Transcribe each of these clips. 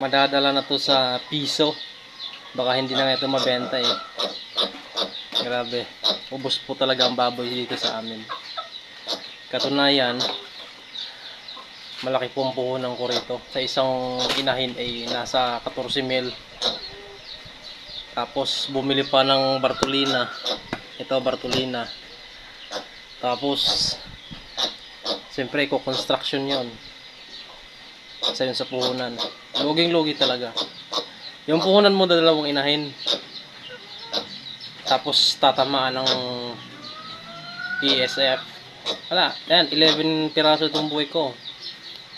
Madadala na to sa piso. Baka hindi na ito mabenta eh. Grabe. Ubus po talaga ang baboy dito sa amin. Katunayan, malaki pong puhunan ko rito. Sa isang inahin ay nasa 14 mil. Tapos bumili pa ng Bartolina. Ito Bartolina. Tapos siyempre ko-construction 'yon. Isa yun sa puhunan. Luging-lugi talaga. Yung puhunan mo dalawang inahin. Tapos tatamaan ng ESF. Wala. Yan, 11 piraso itong buhay ko.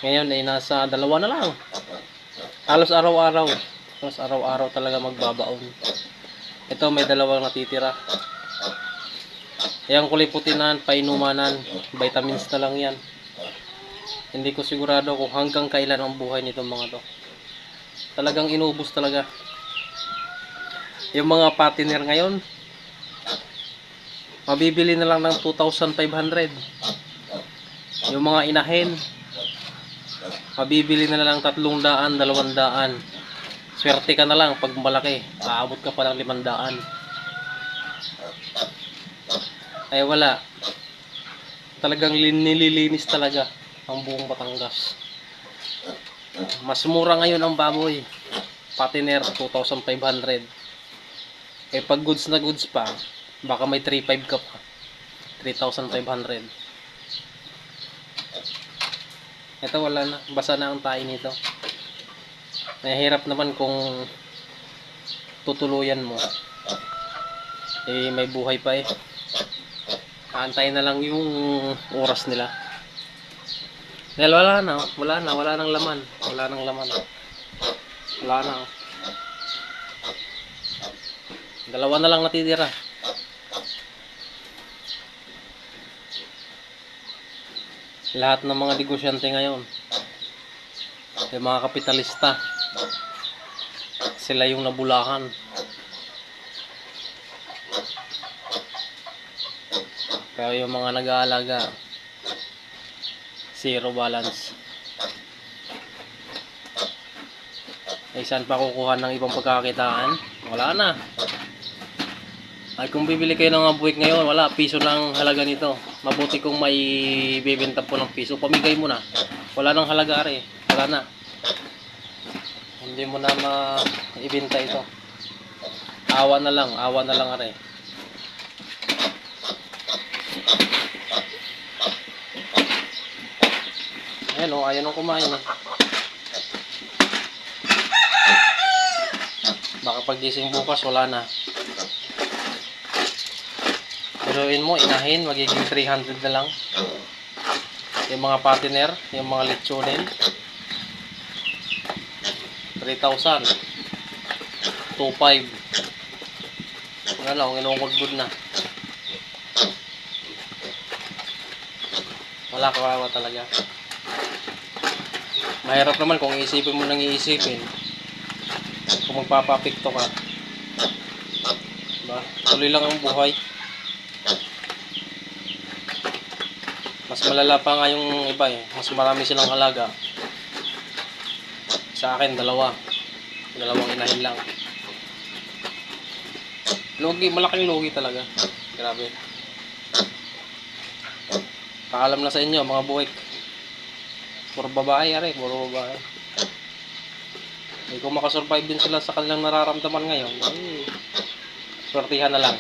Ngayon ay nasa dalawa na lang. Halos araw-araw. Halos araw-araw talaga magbabaon. Ito may dalawang natitira. Yang kulay putinan, painumanan, vitamins na lang yan. Hindi ko sigurado kung hanggang kailan ang buhay nitong mga to. Talagang inubos talaga. Yung mga patiner ngayon, mabibili na lang ng 2,500. Yung mga inahin, mabibili na lang 300, 200. Swerte ka na lang pag malaki, aabot ka pa ng 500. Ay wala. Talagang lin- nililinis talaga ang buong Batangas. Mas mura ngayon ang baboy. Patiner 2,500. Eh pag goods na goods pa, baka may 3,500 ka pa. 3,500. Ito wala na. Basa na ang tayo nito. Nahihirap naman kung tutuluyan mo. Eh may buhay pa eh. Aantayin na lang yung oras nila. Dahil wala na, wala na, wala nang laman. Wala nang laman. Wala na. Dalawa na lang natitira. Lahat ng mga negosyante ngayon, yung mga kapitalista, sila yung nabulakan. Pero yung mga nag-aalaga, zero balance. Ay saan pa kukuha ng ibang pagkakakitaan? Wala na. Ay kung bibili kayo ng mga buwik ngayon, wala, piso lang halaga nito. Mabuti kung may bibenta po ng piso, pamigay mo na. Wala nang halaga are, wala na. Hindi mo na maibenta ito. Awa na lang, awa na lang are. Ayan o, ayaw nang kumain eh. Baka pagising bukas, wala na. Biruin mo, inahin, magiging 300 na lang. Yung mga patiner, yung mga lechonin. 3,000. 2,500. Wala na, inungkod na. Wala kawawa talaga. Mahirap naman kung iisipin mo nang iisipin. Kung magpapapikto ka. Diba? Tuloy lang ang buhay. Mas malala pa nga yung iba eh. Mas marami silang alaga. Sa akin, dalawa. Dalawang inahin lang. Logi, malaking logi talaga. Grabe. Paalam na sa inyo, mga buwik. Puro babae, are. Puro babae. Eh, kung makasurvive din sila sa kanilang nararamdaman ngayon, eh, swertihan na lang.